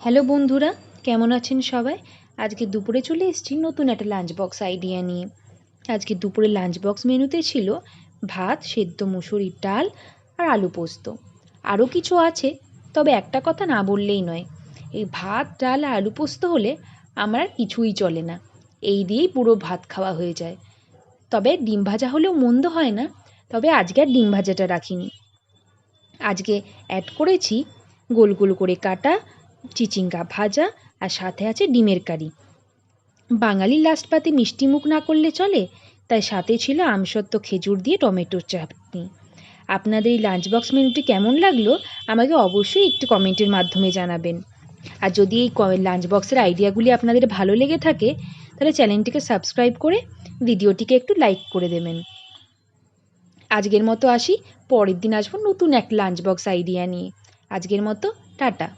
Hello বন্ধুরা, কেমন আছেন সবাই? আজকে দুপুরে চলে এসেছি নতুন একটা লাঞ্চ বক্স আইডিয়া নিয়ে। আজকে দুপুরে লাঞ্চ বক্স মেনুতে ছিল ভাত, সেদ্ধ মুসুরির ডাল আর আলু পোস্ত। আরও কিছু আছে, তবে একটা কথা না বললেই নয়। এই ভাত, ডাল আর আলু পোস্ত হলে আমার আর কিছুই চলে না। এই দিয়েই পুরো ভাত খাওয়া হয়ে যায়। তবে ডিম ভাজা হলেও মন্দ হয় না, তবে আজকে আর ডিম ভাজাটা রাখিনি। আজকে অ্যাড করেছি গোল গোল করে কাটা চিচিঙ্গা ভাজা আর সাথে আছে ডিমের কারি। বাঙালির লাস্ট পাতে মিষ্টি মুখ না করলে চলে, তাই সাথে ছিল আমসত্ত্ব খেজুর দিয়ে টমেটোর চাটনি। আপনাদের এই লাঞ্চ বক্স মেনুটি কেমন লাগল, আমাকে অবশ্যই একটু কমেন্টের মাধ্যমে জানাবেন। আর যদি এই লাঞ্চ বক্সের আইডিয়াগুলি আপনাদের ভালো লেগে থাকে, তাহলে চ্যানেলটিকে সাবস্ক্রাইব করে ভিডিওটিকে একটু লাইক করে দেবেন। আজকের মতো আসি, পরের দিন আসব নতুন এক লাঞ্চ বক্স আইডিয়া নিয়ে। আজকের মতো, টাটা।